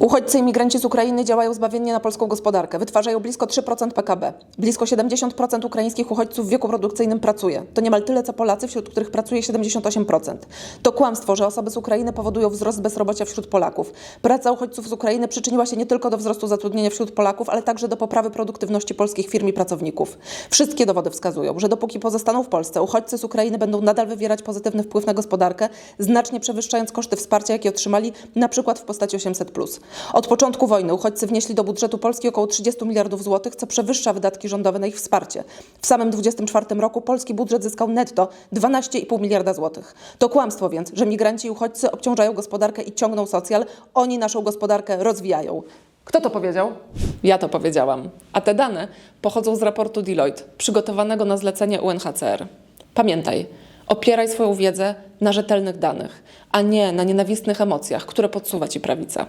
Uchodźcy i migranci z Ukrainy działają zbawiennie na polską gospodarkę. Wytwarzają blisko 3% PKB. Blisko 70% ukraińskich uchodźców w wieku produkcyjnym pracuje. To niemal tyle, co Polacy, wśród których pracuje 78%. To kłamstwo, że osoby z Ukrainy powodują wzrost bezrobocia wśród Polaków. Praca uchodźców z Ukrainy przyczyniła się nie tylko do wzrostu zatrudnienia wśród Polaków, ale także do poprawy produktywności polskich firm i pracowników. Wszystkie dowody wskazują, że dopóki pozostaną w Polsce, uchodźcy z Ukrainy będą nadal wywierać pozytywny wpływ na gospodarkę, znacznie przewyższając koszty wsparcia, jakie otrzymali, przykład w postaci 800+. Od początku wojny uchodźcy wnieśli do budżetu Polski około 30 miliardów złotych, co przewyższa wydatki rządowe na ich wsparcie. W samym 24 roku polski budżet zyskał netto 12,5 miliarda złotych. To kłamstwo więc, że migranci i uchodźcy obciążają gospodarkę i ciągną socjal, oni naszą gospodarkę rozwijają. Kto to powiedział? Ja to powiedziałam. A te dane pochodzą z raportu Deloitte, przygotowanego na zlecenie UNHCR. Pamiętaj, opieraj swoją wiedzę na rzetelnych danych, a nie na nienawistnych emocjach, które podsuwa ci prawica.